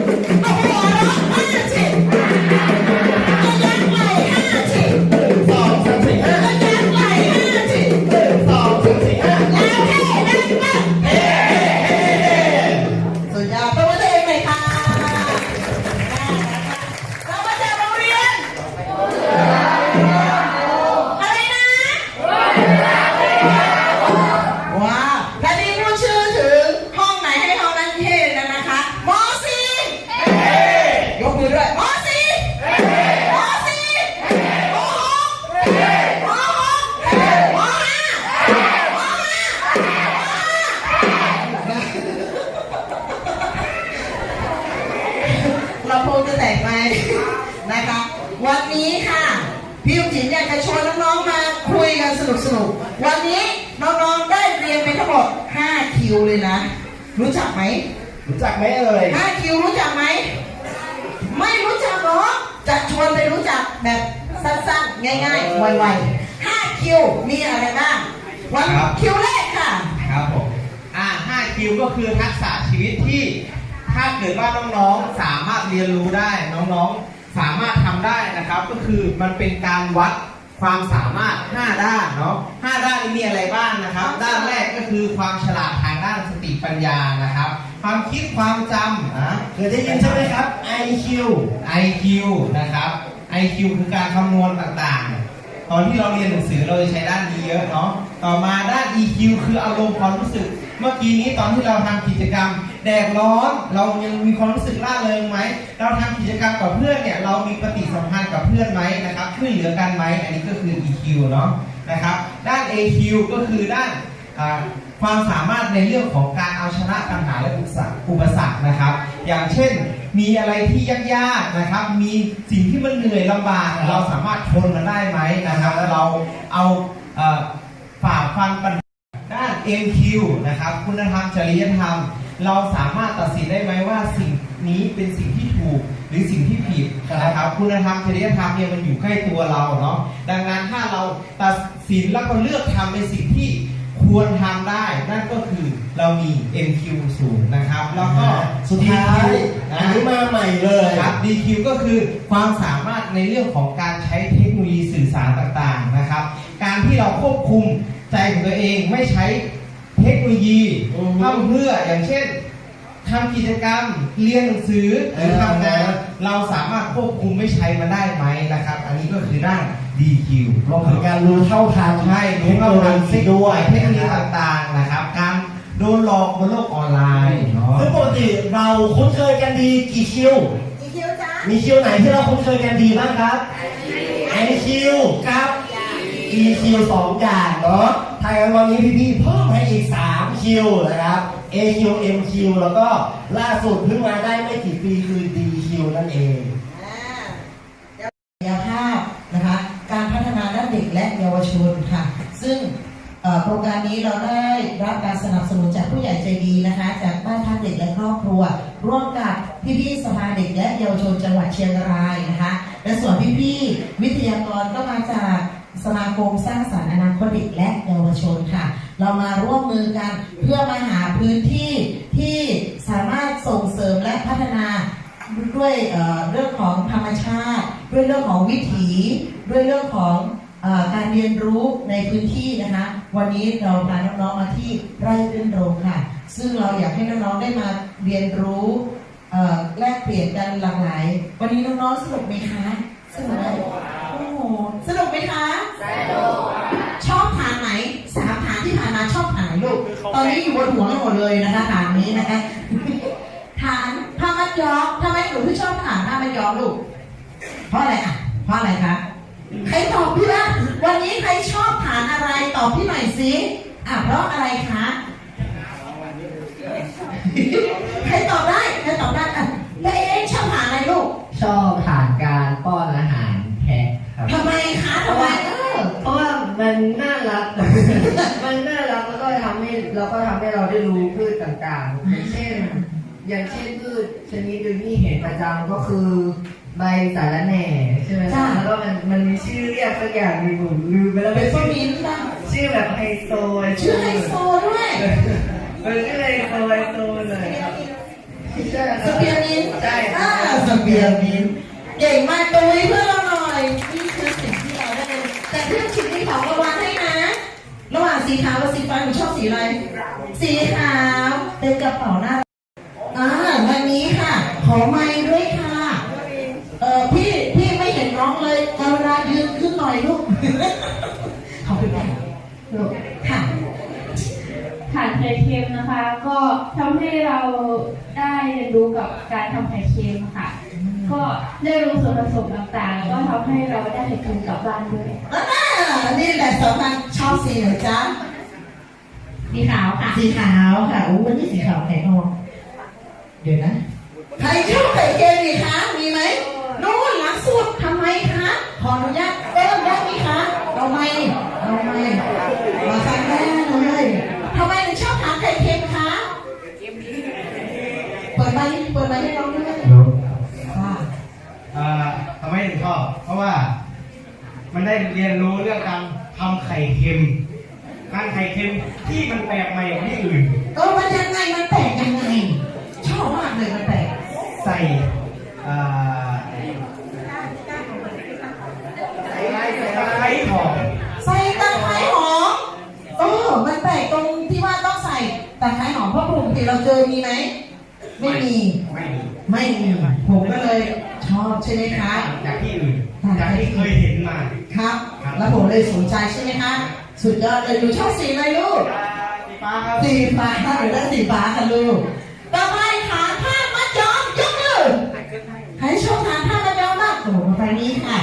I ง่ายๆ ไวๆ5คิวมีอะไรบ้าง วันครับ คิวแรกค่ะ ครับผมอ่า5คิวก็คือทักษะชีวิตที่ ถ้าเกิดว่าน้องๆ สามารถเรียนรู้ได้ น้องๆ สามารถทำได้นะครับ ก็คือมันเป็นการวัดความสามารถ 5 ด้านเนาะ5ด้านนี้มีอะไรบ้างนะครับ ด้านแรกก็คือความฉลาดทางด้านสติปัญญานะครับ ความคิดความจำนะ เคยได้ยินใช่ไหมครับ IQ IQ นะครับ IQ คือการคำนวณต่างๆ ตอนที่เราเรียนหนังสือเราจะใช้ด้านนี้เยอะเนาะ ต่อมาด้าน EQ คืออารมณ์ความรู้สึก เมื่อกี้นี้ตอนที่เราทำกิจกรรม แดดร้อนเรายังมีความรู้สึกร่าเริงไหม เราทำกิจกรรมกับเพื่อนเนี่ยเรามีปฏิสัมพันธ์กับเพื่อนไหมนะครับช่วยเหลือกันไหมอันนี้ก็คือ EQ เนาะนะครับ ด้าน AQ ก็คือด้านความสามารถในเรื่องของการเอาชนะปัญหาและอุปสรรคอุปสรรคนะครับ อย่างเช่น มีอะไรที่ยากๆนะครับ มีสิ่งที่มันเหนื่อยลำบาก เราสามารถทนมันได้ไหมนะครับเราเอาเอ่อฝ่าฟันปัญหาด้าน MQ นะครับ คุณธรรมจริยธรรม เราสามารถตัดสินได้ไหมว่าสิ่งนี้เป็นสิ่งที่ถูกหรือสิ่งที่ผิดนะครับ คุณธรรมจริยธรรมเนี่ยมันอยู่ใกล้ตัวเราเนาะดังนั้นถ้าเราตัดสินแล้วก็เลือกทำในสิ่งที่ ควรทำได้นั่นก็คือเรามี MQ สูงนะครับ แล้วก็ สุดท้ายนะอันนี้มาใหม่เลยครับ DQ ก็คือความสามารถในเรื่องของการใช้เทคโนโลยีสื่อสารต่างๆนะครับ การที่เราควบคุมใจของตัวเองไม่ใช้เทคโนโลยีอือฮึทำเพื่ออย่างเช่น ทำกิจกรรมเรียนหนังสือหรือทำงานอ่าเราสามารถควบคุมไม่ใช้มันได้ไหมนะครับ อันนี้ก็คือด้าน DQ รวมถึงการรู้เท่าทันใช่เทคโนโลยีด้วยเทคโนโลยีต่างๆนะครับ การโดนหลอกบนโลกออนไลน์เนาะซึ่งปกติเราคุ้นเคยกันดีกี่คิวอีคิวจ้ามีคิวไหนที่เราคุ้นเคยกันดีบ้างครับ IQ ครับ EQ สองอย่างเนาะทางนั้นวันนี้พี่ๆเพิ่มให้อีก 3 คิวนะครับ AQ MQ แล้วก็ล่าสุดเพิ่งมาได้ไม่กี่ปีคือ DQ นั่นเองศักยภาพนะคะ การพัฒนาด้านเด็กและเยาวชนค่ะ ซึ่งโครงการนี้เราได้รับการสนับสนุนจากผู้ใหญ่ใจดีนะคะ จากบ้านพักเด็กและครอบครัว ร่วมกับพี่ๆสภาเด็กและเยาวชนจังหวัดเชียงรายนะคะ และส่วนพี่ๆวิทยากรก็มาจาก สมาคมสร้างสรรค์อนาคตเด็กและเยาวชนค่ะ เรามาร่วมมือกันเพื่อมาหาพื้นที่ที่สามารถส่งเสริมและพัฒนาด้วยเรื่องของธรรมชาติ ด้วยเรื่องของวิถี ด้วยเรื่องของอการเรียนรู้ในพื้นที่นะคะวันนี้เราพาน้องๆมาที่ไร่รื่นรมค่ะ ซึ่งเราอยากให้น้องๆได้มาเรียนรู้แลกเปลี่ยนกันหลากหลาย วันนี้น้องๆสนุกไหมคะสนุกไหม โอ้โหสนุกไหมคะสนุกชอบฐานไหนสามฐานที่ผ่านมาชอบฐานไหนลูก ตอนนี้อยู่บนหัวกันหมดเลยนะคะฐานนี้นะคะฐานผ้ามัดย้อมทำไมหนูถึงชอบฐานผ้ามัดย้อมลูก เพราะอะไรอะ เพราะอะไรคะใครตอบพี่บ้างวันนี้ใครชอบฐานอะไรตอบพี่หน่อยสิอะเพราะอะไรคะใครตอบได้ใครตอบได้อะแล้วเอ๊ะชอบฐานอะไรลูก ชอบ เราก็ทำให้เราได้รู้พืชต่างๆ อย่างเช่น อย่างเช่นพืชชนิดหนึ่งที่เห็นประจำก็คือใบสาระแหน่ใช่ไหมครับแล้วก็มันมันมีชื่อเรียกสักอย่างหนึงผมลืมไปแล้วเป็เป็นนสชื่อมินป่ะชื่อแบบไฮโซชื่อไฮโซด้วยมันชื่อไฮโซไฮโซเลยครับใช่คสรับเปียร์มินใช่อ่าสเปียร์มินเก่งมากตรงนี้เพื่อนเราหน่อย สีขาวกับสีฟ้าหนูชอบสีอะไร สีขาวเป็นกระเป๋าหน้าอ่าวันนี้ค่ะ ขอไม้ด้วยค่ะ เออพี่พี่ไม่เห็นน้องเลยกรุณายืนขึ้นหน่อยลูกขอบคุณค่ะลูกค่ะฐานไข่เค็มนะคะ ก็ทำให้เราได้เรียนรู้กับการทำไข่เค็มค่ะ ก็ได้รู้ส่วนผสมต่างๆ ก็ทำให้เราได้ไข่เค็มกลับบ้านด้วยอ่า นี่แหละสำคัญชอบสีไหนจ๊ะ สีขาวค่ะ สีขาวค่ะอู้วันนี้สีขาวไข่ทองเดี๋ยวนะใครชอบไข่เค็มอีกคะ มีไหมนู่นหลังสุดทำไมคะ ขออนุญาตเริ่มได้ไหมคะ เอาไหมเอาไหมมาฟังแม่เลยทำไมถึงชอบทานไข่เค็มคะเปิดไมค์เปิดไมค์ให้น้องด้วยค่ะ อ่าทำไมถึงชอบ เพราะว่า มันได้ เรียนรู้เรื่องการทำไข่เค็มการไข่เค็มที่มันแปลกใหม่กว่าที่อื่น เออมันยังไงมันแปลกยังไงชอบมากเลยมันแปลกใส่อ่าตะไคร้หอมใส่ตะไคร้หอมเออมันแปลกตรงที่ว่าต้องใส่ตะไคร้หอมเพราะปกติเราเจอมีไหม ไม่มี ไม่มีไม่มี ผมก็เลยชอบใช่ไหมคะ จากที่อื่นจากที่เคยเห็นมาครับ แล้วผมเลยสนใจใช่ไหมคะ สุดยอดเลยหนูชอบสีอะไรลูก สีฟ้าครับสีฟ้าหรือได้สีฟ้าค่ะลูก ต่อไปฐานผ้ามัดย้อมยกมือใครชอบฐานผ้ามัดย้อมมากโอ้โหมาไปนี้ค่ะ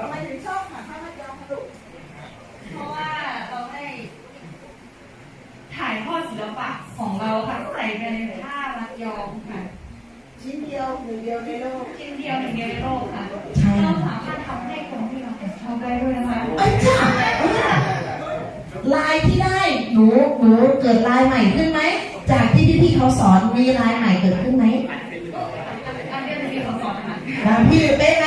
ทำไมถึงชอบฐานผ้ามัดย้อมคะลูก เพราะว่าเราได้ถ่ายทอดศิลปะ ของเราค่ะใส่ไปในผ้ามัดย้อมค่ะชิ้นเดียวหนึ่งเดียวในโลกชิ้นเดียวหนึ่งเดียวในโลกค่ะใช่เราสามารถทำให้คนที่เราชอบได้ด้วยนะคะไอ้ยจ้าเออลายที่ได้หนูหนูเกิดลายใหม่ขึ้นไหมจากที่พี่ๆเขาสอนมีลายใหม่เกิดขึ้นไหมอันนี้จะมีคำสอนค่ะลายพี่เป๊ะไหม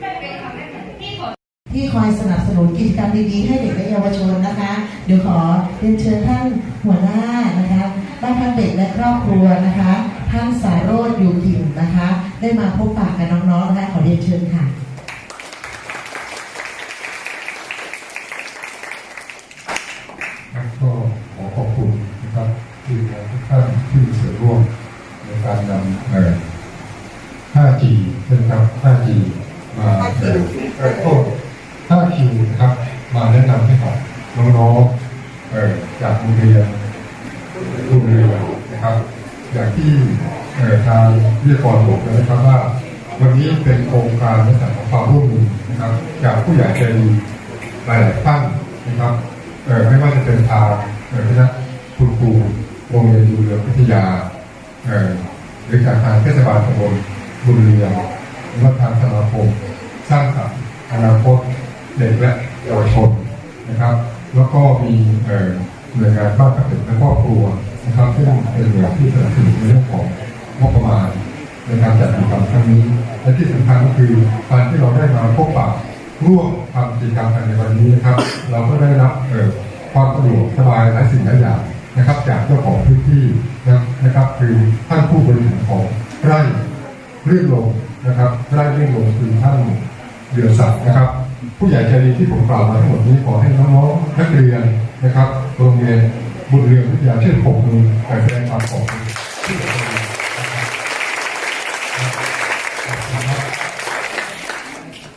ไม่เป็นค่ะไม่เป็นพี่ขอที่คอยสนับสนุนกิจกรรมดีๆให้เด็กและเยาวชนนะคะ เดี๋ยวขอเรียนเชิญท่าน หัวหน้านะคะบ้านพักเด็กและครอบครัวนะคะท่านสารโรดอยู่กิ่นนะคะ ได้มาพบปะกับน้องๆนะคะขอเรียนเชิญค่ะ ครับก็ขอขอบคุณนะครับที่ทุกท่านที่มีส่วนร่วมในการนำเอ่อ 5G นะครับ 5G มาเอ่อเอ่อโทษ 5Q นะครับ มาแนะนำให้กับน้องๆเอ่อจากโรงเรียนโรงเรียนนะครับ อย่างที่เอ่อทางวิ ทยากรบอกนะครับว่า วันนี้เป็นโครงการในสายของความร่วมมือนะครับจากผู้ใหญ่ใจดีหลายๆท่านนะครับเออไม่ว่าจะเป็นทางเออคณะคุณครูโรงเรียนดูเรือพิทยาเออหรือจากทางเทศบาลตำบลบุญเรืองหรือว่าทางสมาคมสร้างสรรค์อนาคตเด็กและเยาวชนนะครับแล้วก็มีเอ่อหน่วยงานบ้านพักเด็กและครอบครัวนะครับซึ่งเป็นหน่วยที่สนับสนุนในเรื่องของงบประมาณ ในการจัดกิจกรรมครั้งนี้ และที่สำคัญก็คือการที่เราได้มาพบปะร่วมทำกิจกรรมกันในวันนี้นะครับ เราก็ได้รับเอ่อความสะดวกสบายหลายสิ่งหลายอย่างนะครับ จากเจ้าของพื้นที่นะครับ คือท่านผู้บริหารของไร่เรื่นลมนะครับไร่เรื่นลมคือท่านเดือนศักดิ์นะครับ ผู้ใหญ่ใจดีที่ผมกล่าวมาทั้งหมดนี้ขอให้น้องๆนักเรียนนะครับโรงเรียนบุญเรืองวิทยาเชื่อผมมือแต่แสดงความขอบคุณ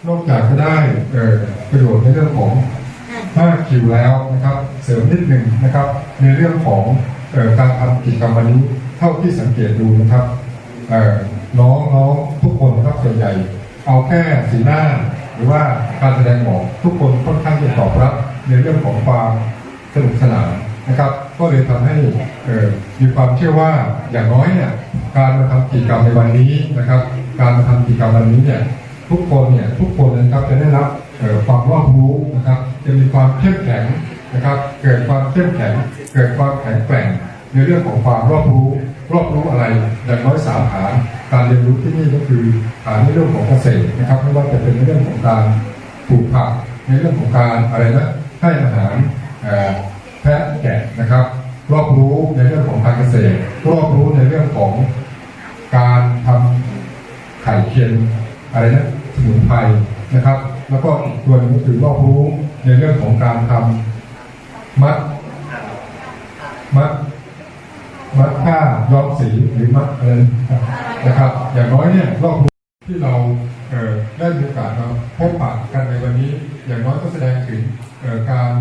นอกจากจะได้เอ่อประโยชน์ในเรื่องของ5คิวแล้วนะครับ เสริมนิดหนึ่งนะครับ ในเรื่องของเอ่อการทำกิจกรรมวันนี้เท่าที่สังเกตดูนะครับเอ่อน้องน้องทุกคนนะครับส่วนใหญ่ เอาแค่สีหน้า หรือว่าการแสดงออกทุกคนค่อนข้างจะตอบรับในเรื่องของความสนุกสนานนะครับ ก็เลยทำให้เอ่อมีความเชื่อว่าอย่างน้อยเนี่ยการมาทำกิจกรรมในวันนี้นะครับ การมาทำกิจกรรมวันนี้เนี่ย ทุกคนเนี่ยทุกคนนะครับจะได้รับความรอบรู้นะครับ จะมีความเข้มแข็งนะครับ เกิดความเข้มแข็ง เกิดความแข็งแกร่ง ในเรื่องของความรอบรู้รอบรู้อะไรอย่างน้อยสามฐานการเรียนรู้ที่นี่ก็คือฐานในเรื่องของเกษตรนะครับไม่ว่าจะเป็นในเรื่องของการปลูกผักในเรื่องของการอะไรนะให้อาหารแพะแกะนะครับ รอบรู้ในเรื่องของการเกษตร รอบรู้ในเรื่องของการทำไข่เค็ม อะไรนะสมุนไพรนะครับ แล้วก็อีกตัวหนึงก็คือรอบรู้ในเรื่องของการทำมัด มัด มัดผ้าย้อมสีหรือมัดอะไรนะครับ อย่างน้อยเนี่ยรอบรู้ที่เราเได้มีโอกาสมาพบปะกันในวันนี้ อย่างน้อยก็แสดงถึงการ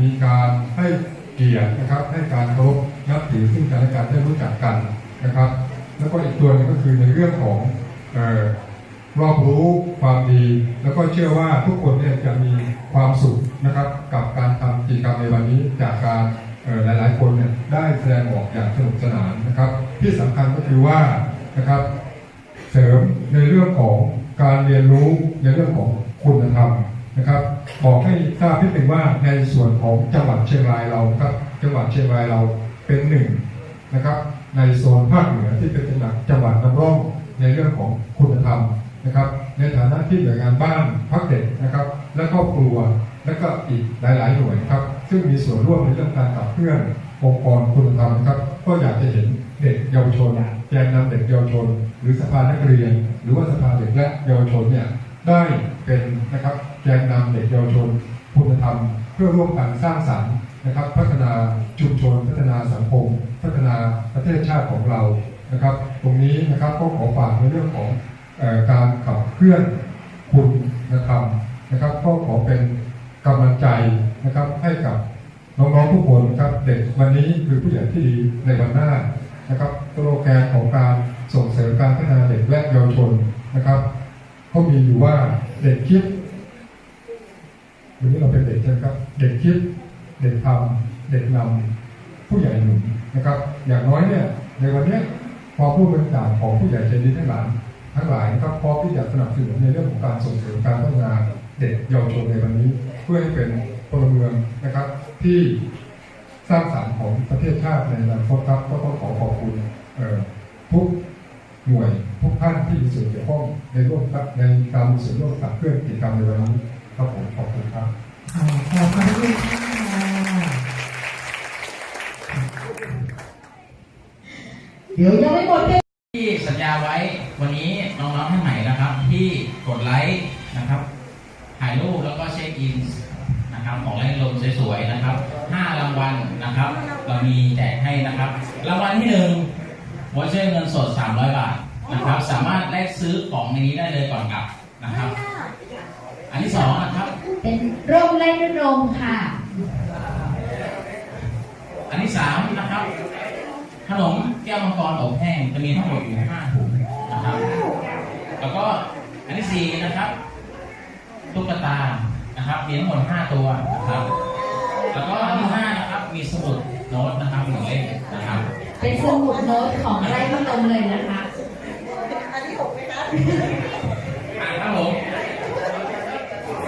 มีการให้เกียรตินะครับ ให้การเคารพนับถือซึ่งกันและกันได้รู้จักกันนะครับ แล้วก็อีกตัวนึงก็คือในเรื่องของ รอบรู้ความดี แล้วก็เชื่อว่าทุกคนเนี่ยจะมีความสุขนะครับ กับการทำกิจกรรมในวันนี้จากการหลายๆ คนเนี่ยได้แสดงออกอย่างสนุกสนานนะครับ ที่สำคัญก็คือว่านะครับ เสริมในเรื่องของการเรียนรู้ในเรื่องของคุณธรรมนะครับบอกให้ทราบนิดหนึ่งว่าในส่วนของจังหวัดเชียงรายเราครับ จังหวัดเชียงรายเราเป็นหนึ่งนะครับ ในโซนภาคเหนือที่เป็นจังหวัดจังหวัดนำร่องในเรื่องของคุณธรรม นะครับ ในฐานะที่หน่วยงานบ้านพักเด็กนะครับ และครอบครัวและก็อีกหลาย ๆ หน่วยครับ ซึ่งมีส่วนร่วมในเรื่องการขับเคลื่อนองค์กรคุณธรรมนะครับ ก็อยากจะเห็นเด็กเยาวชนแกนนำเด็กเยาวชน หรือสภานักเรียน หรือว่าสภาเด็กและเยาวชนเนี่ยได้เป็นนะครับแกนนำเด็กเยาวชนคุณธรรม เพื่อร่วมกันสร้างสรรค์นะครับ พัฒนาชุมชน พัฒนาสังคม พัฒนาประเทศชาติของเรานะครับ ตรงนี้นะครับก็ขอฝากในเรื่องของ การขับเคลื่อนคุณธรรมนะครับ ก็ขอเป็นกำลังใจนะครับให้กับน้องๆทุกคนนะครับเด็กวันนี้คือผู้ใหญ่ที่ดีในวันหน้านะครับสโลแกนของการส่งเสริมการพัฒนาเด็กและเยาวชนนะครับเขามีอยู่ว่าเด็กคิดวันนี้เราเป็นเด็กใช่ไหมครับ เด็กคิดเด็กทำเด็กนำผู้ใหญ่หนุนนะครับ อย่างน้อยเนี่ยในวันนี้พอผู้บริจาคของผู้ใหญ่ใจดีทั้งหลาย ทั้งหลายนะครับพร้อมที่จะสนับสนุนในเรื่องของการส่งเสริมการพัฒนาเด็กเยาวชนในวันนี้ เพื่อให้เป็นพลเมืองนะครับ ที่สร้างสรรค์ของประเทศชาติในอนาคตครับก็ต้องขอขอบคุณทุกหน่วยทุกท่านที่มีส่วนเกี่ยวข้องในร่วมกับในการมีส่วนร่วมกับเครื่อกิจกรรมในวันนี้ครับผมขอบคุณครับขอบคุณค่ะเดี๋ยวยังไม่หมดที่สัญญาไว้วันนี้ น้องๆท่านไหนนะครับ ที่กดไลค์นะครับถ่ายรูปแล้วก็เช็คอินนะครับของเล่นลมสวยๆนะครับห้ารางวัลนะครับ เรามีแจกให้นะครับรางวัลที่หนึ่งวอเชอร์เงินสด 300 บาทนะครับ สามารถแลกซื้อของในนี้ได้เลยก่อนกลับนะครับ อันที่สองนะครับ เป็นร่มไล่รื่นรมค่ะ อันที่สามนะครับขนมแก้วมังกรอบแห้งจะมีทั้งหมดอยู่ห้าถุงนะครับ แล้วก็อันที่สี่นะครับตุ๊กตานะครับมีทั้งหมดห้าตัวนะครับ แล้วก็อันที่ห้านะครับมีสมุดโน้ตนะครับหนึ่งเล่มนะครับเป็นสมุดโน้ตของไล่รื่นรมเลยนะคะอ่าครับผม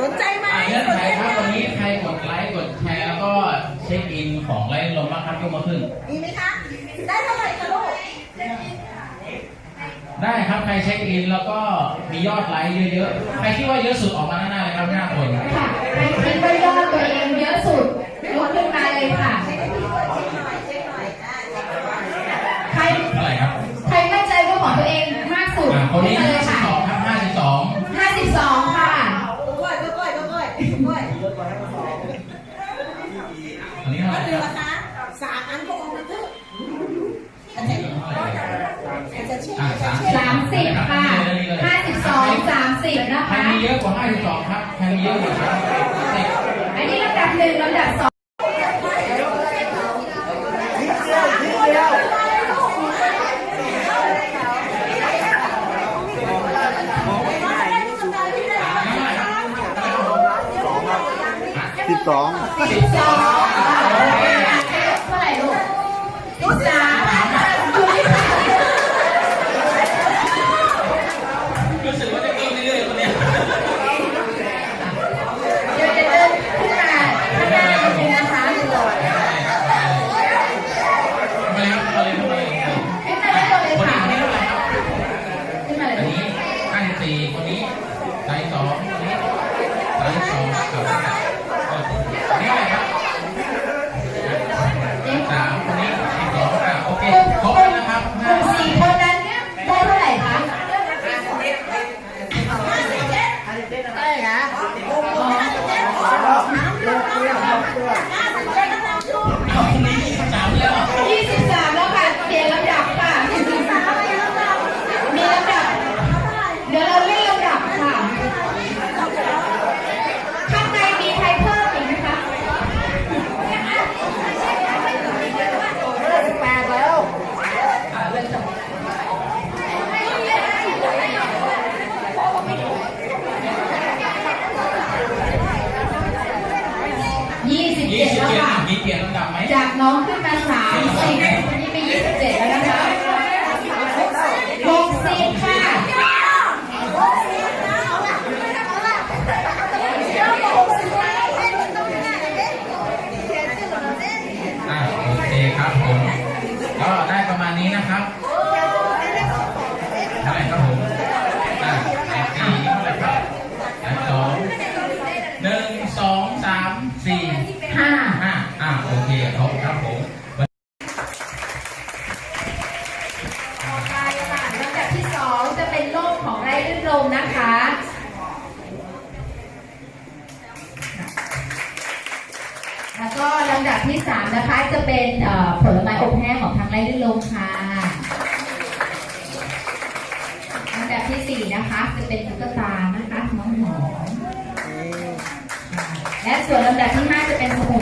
สนใจไหมอ่าเงื่อนสนไขใจครับไหมวันนี้ใครกดไลค์กดแชร์แล้วก็เช็คอินของไลฟ์ลมบ้างครับยกมาขึ้นมีไหมคะได้เท่าไหร่คะลูก ได้ครับใครเช็คอินแล้วก็มียอดไลค์เยอะๆ ใครคิดว่าเยอะสุดออกมาหน้าๆเลยครับหน้าคนค่ะใครคิดว่ายอดตัวเองเยอะสุดยกขึ้นมาเลยค่ะเช็คหน่อยเช็คหน่อยอ่าเช็คหน่อยใครเท่าไหร่ครับใครมั่นใจว่าของตัวเองมากสุดอ่าคนนี้ขึ้นมาเลยค่ะ 52ครับ52 52 ค่ะก้อยก้อยก้อยก้อยก้อยอันนี้เท่าไหก็ร่เดืคอนรับละคะสามอันก็ออกมาเถอะ อาจจะอาจจะเช็คอ่าอาจจะสามเช็ค30ค่ะ52 30นะใครคะ มีเยอะกว่า52ครับใครมีเยอะกว่า30อันนี้ลำดับหนึ่งลำดับสองสิบสองสิบสอง ยี่สิบเจ็ดมีเปลี่ยนลำดับไหมจากน้องขึ้นมาสามสี่คนนี้เปยี่สิบเจ็ดแล้ว and